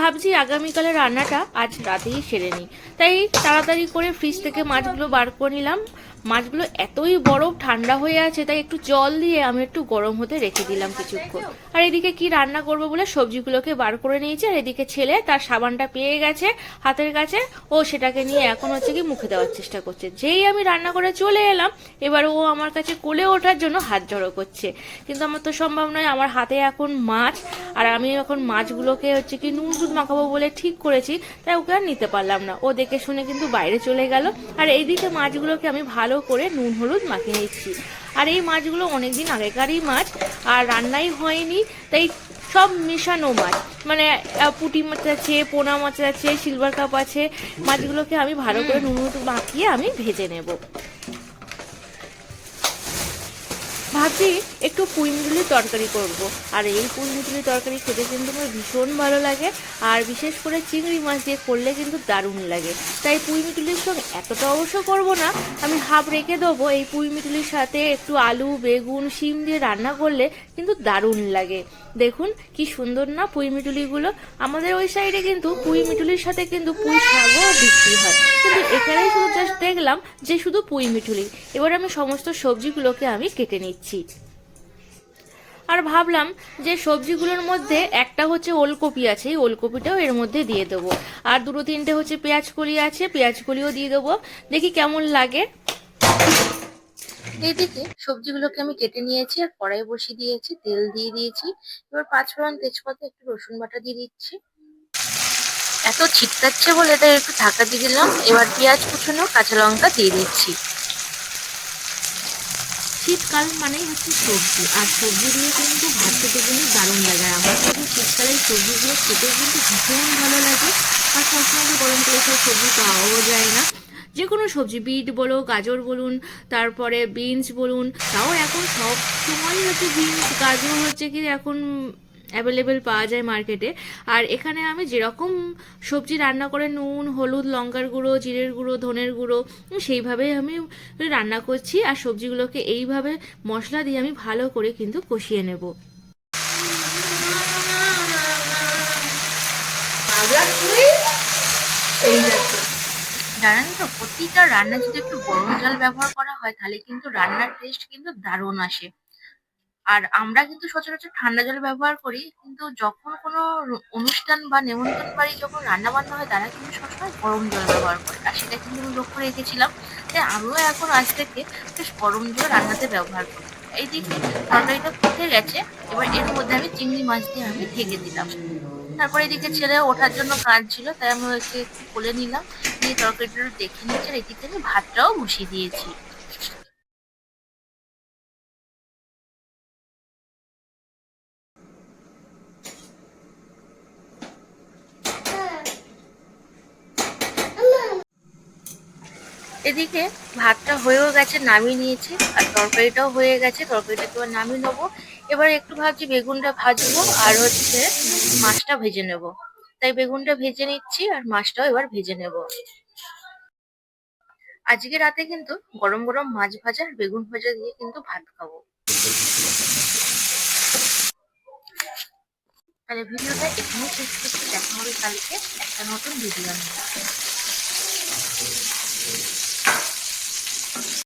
ভাবছি আগামীকালে রান্নাটা আজ রাতেই সেরে নিই। তাই তাড়াতাড়ি করে ফ্রিজ থেকে মাছগুলো বার করে নিলাম। মাছগুলো এতই বরফ, ঠান্ডা হয়ে আছে, তাই একটু জল দিয়ে আমি একটু গরম হতে রেখে দিলাম কিছুক্ষণ। আর এদিকে কি রান্না করব বলে সবজিগুলোকে বার করে নিয়েছি, আর এদিকে ছেলে তার সাবানটা পেয়ে গেছে হাতের কাছে। ও সেটাকে নিয়ে এখন হচ্ছে কি মুখে দেওয়ার চেষ্টা করছে। যেই আমি রান্না করে চলে এলাম, এবার ও আমার কাছে কোলে ওঠার জন্য হাত জড়ো করছে। কিন্তু আমার তো সম্ভব নয়, আমার হাতে এখন মাছ, আর আমি এখন মাছগুলোকে হচ্ছে কি নুন দুধ মাখাবো বলে ঠিক করেছি, তাই ওকে আর নিতে পারলাম না। ও দেখে শুনে কিন্তু বাইরে চলে গেল। আর এইদিকে মাছগুলোকে আমি ভালো করে নুন, হলুদ মাখিয়ে নিচ্ছি। আর এই মাছগুলো অনেক দিন আগেকারই মাছ, আর রান্নাই হয়নি, তাই সব মেশানো মাছ। মানে পুঁটি মাছ আছে, পোনা মাছ আছে, সিলভার কাপ আছে, মাছগুলোকে আমি ভালো করে নুন, হলুদ মাখিয়ে আমি ভেজে নেব। ভাবছি একটু পুঁই মিটুলির তরকারি করব। আর এই পুঁই মিটুলির তরকারি খেতে কিন্তু আমার ভীষণ ভালো লাগে। আর বিশেষ করে চিংড়ি মাছ দিয়ে করলে কিন্তু দারুণ লাগে। তাই পুঁই মিটুলির সঙ্গে এতটা অবশ্য করব না। আমি হাফ রেখে দেবো। এই পুঁই মিটুলির সাথে একটু আলু, বেগুন, শিম দিয়ে রান্না করলে কিন্তু দারুণ লাগে। দেখুন কি সুন্দর না পুঁই মিটুলিগুলো আমাদের ওই সাইডে কিন্তু পুঁই মিটুলির সাথে কিন্তু পুঁই শাকও বিক্রি হয়। কিন্তু এখানেই শুধু জাস্ট দেখলাম যে শুধু পুঁই মিঠুলি। এবার আমি সমস্ত সবজিগুলোকে আমি কেটে নিচ্ছি। আর ভাবলাম যে সবজিগুলোর মধ্যে একটা হচ্ছে ওলকপি আছে, এই ওলকপিটাও এর মধ্যে দিয়ে দেবো। আর দুটো তিনটে হচ্ছে পেঁয়াজ কলি আছে, পেঁয়াজ কলিও দিয়ে দেবো। দেখি কেমন লাগে। এইদিকে সবজিগুলোকে আমি কেটে নিয়েছি, আর কড়াই বসিয়ে দিয়েছি, তেল দিয়ে দিয়েছি। এবার পাঁচ ফোড়ন তেজপাতা, একটু রসুন বাটা দিয়ে দিচ্ছি। এত ছিটকাচ্ছে বলে তাই একটু ঢাকা দিয়ে দিলাম। এবার পেঁয়াজ কুচনো, কাঁচা লঙ্কা দিয়ে দিচ্ছি। শীতকাল মানেই হচ্ছে সবজি, আর সবজি দিয়ে কিন্তু ভাত খেতে কিন্তু দারুণ লাগে। আমার কিন্তু শীতকালের সবজিগুলো খেতে কিন্তু ভীষণ ভালো লাগে। আর সবসময় তো গরমকালে সব সবজি পাওয়াও যায় না। যে কোনো সবজি, বিট বলো, গাজর বলুন, তারপরে বিনস বলুন, তাও এখন সব সময় হচ্ছে বিনস, গাজর হচ্ছে কি এখন অ্যাভেলেবেল পাওয়া যায় মার্কেটে আর এখানে আমি যেরকম সবজি রান্না করে নুন হলুদ লঙ্কার গুঁড়ো জিরের গুঁড়ো ধনের গুঁড়ো উম, সেইভাবেই আমি রান্না করছি। আর সবজিগুলোকে এইভাবে মশলা দিয়ে আমি ভালো করে কিন্তু কষিয়ে নেব। জানেন তো প্রতিটা রান্না যদি একটু গরম জল ব্যবহার করা হয় তাহলে কিন্তু রান্নার টেস্ট কিন্তু দারুণ আসে। আর আমরা কিন্তু সচরাচর ঠান্ডা জল ব্যবহার করি, কিন্তু যখন কোনো অনুষ্ঠান বা নেমন্তন্ন বাড়ি যখন রান্না বান্না হয়, তারা কিন্তু সবসময় গরম জল ব্যবহার করে। আর সেটা কিন্তু আমি লক্ষ্য রেখেছিলাম তাই আমিও এখন আজ থেকে বেশ গরম জল রান্নাতে ব্যবহার করি। এইদিকে তরকারিটা ফুটে গেছে, এবার এর মধ্যে আমি চিংড়ি মাছ দিয়ে আমি ঢেকে দিলাম। তারপরে এদিকে ছেলে ওঠার জন্য কাজ ছিল, তাই আমি ওকে একটু কোলে নিলাম, নিয়ে তরকারিটা দেখে নিচ্ছি, আর এদিকে আমি ভাতটাও বসিয়ে দিয়েছি। এদিকে ভাতটা হয়েও গেছে, নামিয়ে নিয়েছি, আর তরকারিটাও হয়ে গেছে, তরকারিটাকে এবার নামিয়ে নেব। এবার একটু ভাবছি বেগুনটা ভাজবো, আর হচ্ছে মাছটা ভেজে নেব। তাই বেগুনটা ভেজে নিচ্ছি, আর মাছটাও এবার ভেজে নেব। আজকে রাতে কিন্তু গরম গরম মাছ ভাজা আর বেগুন ভাজা দিয়ে কিন্তু ভাত খাব। তাহলে ভিডিওটা এখানে শেষ করতে দেখা হবে কালকে একটা নতুন ভিডিও নিয়ে।